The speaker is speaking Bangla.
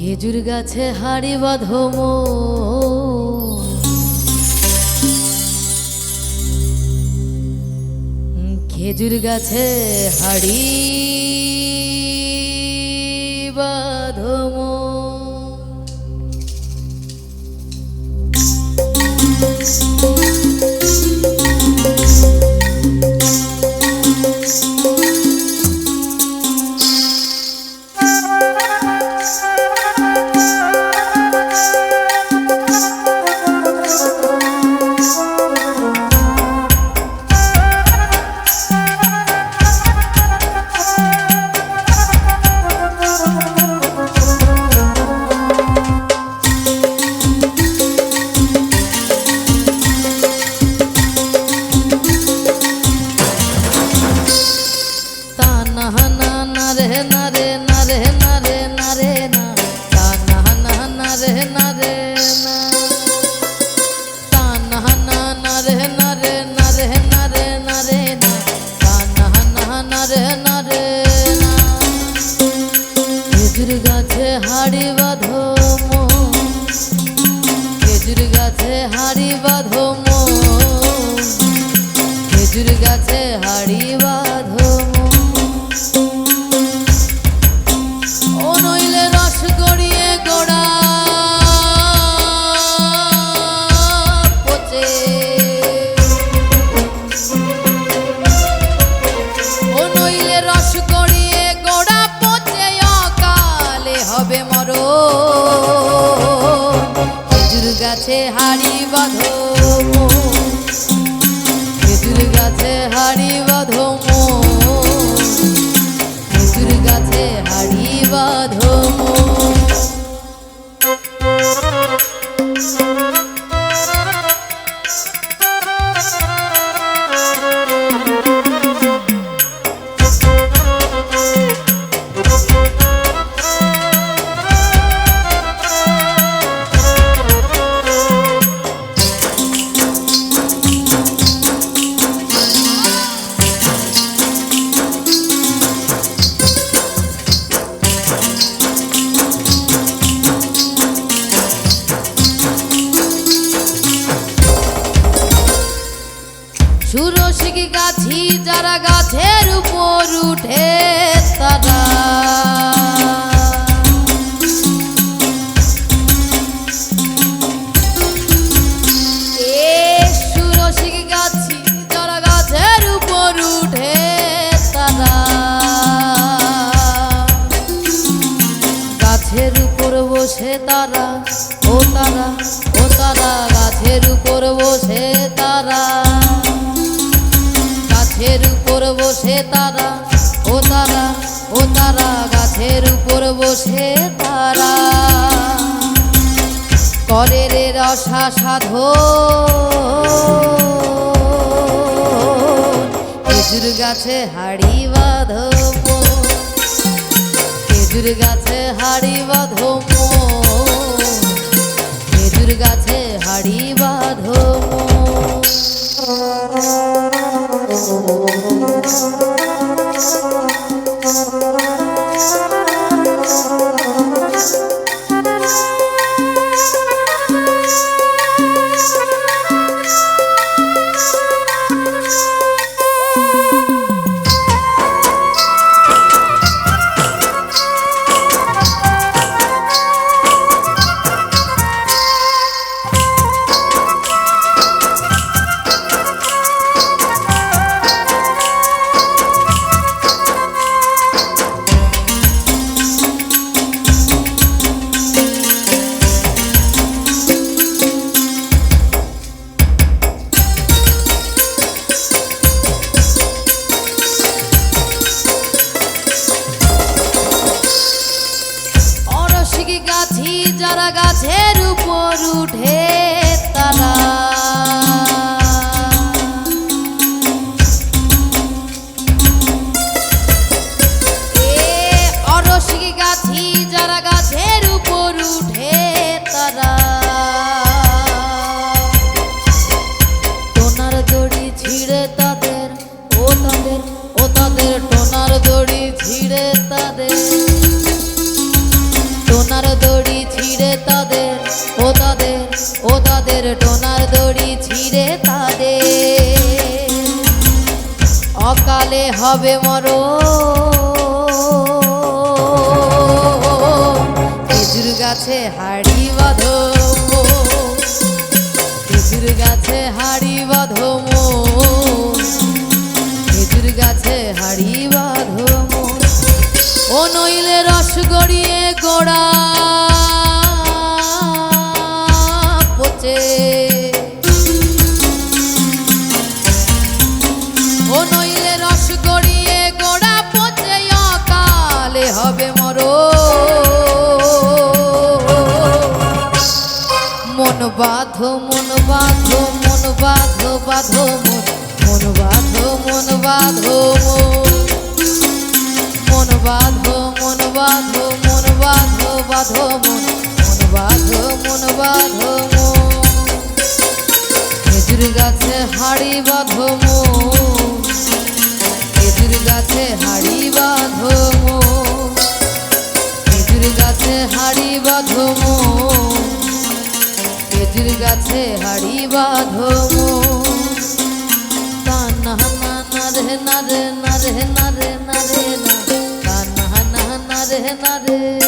খেজুর গাছে হাড়ি বাঁধম খেজুর গাছে হাড়ি বাঁধম তা গাছে হাড়ি বাঁধো। সুরসিক গাছি যারা গাছের উপর উঠে তারা। বসে তারা, ও তারা ও তারা, গাছের উপর বসে তারা। বসে তারা, ও তারা ও তারা গাছের উপর বসে তারা। করে রে রসা সাধো। খেজুর গাছে হাড়ি বাঁধো খেজুর গাছে হাড়ি বাঁধো খেজুর গাছে হাড়ি বাঁধো Thank you. গাছি যারা গাছের উপর উঠে তারা টোনার দড়ি ছিঁড়ে তাদের অকালে হবে মর। খেজুর গাছে হাড়ি বাঁধ। খেজুর গাছে হাড়ি মন বাঁধো মন বাঁধো মন বাঁধো বাঁধো মন। বাঁধো মন বাঁধো মন। বাঁধো মন বাঁধো মন বাঁধো বাঁধো মন। মন বাঁধো মন বাঁধো খেজুর গাছে হাড়ি বাঁধো খেজুর গাছে হাড়ি বাঁধো খেজুর গাছে হাড়ি বাঁধো মন খেজুর গাছে হাড়ি বাঁধো মন কান্না না না রে না রে না রে না রে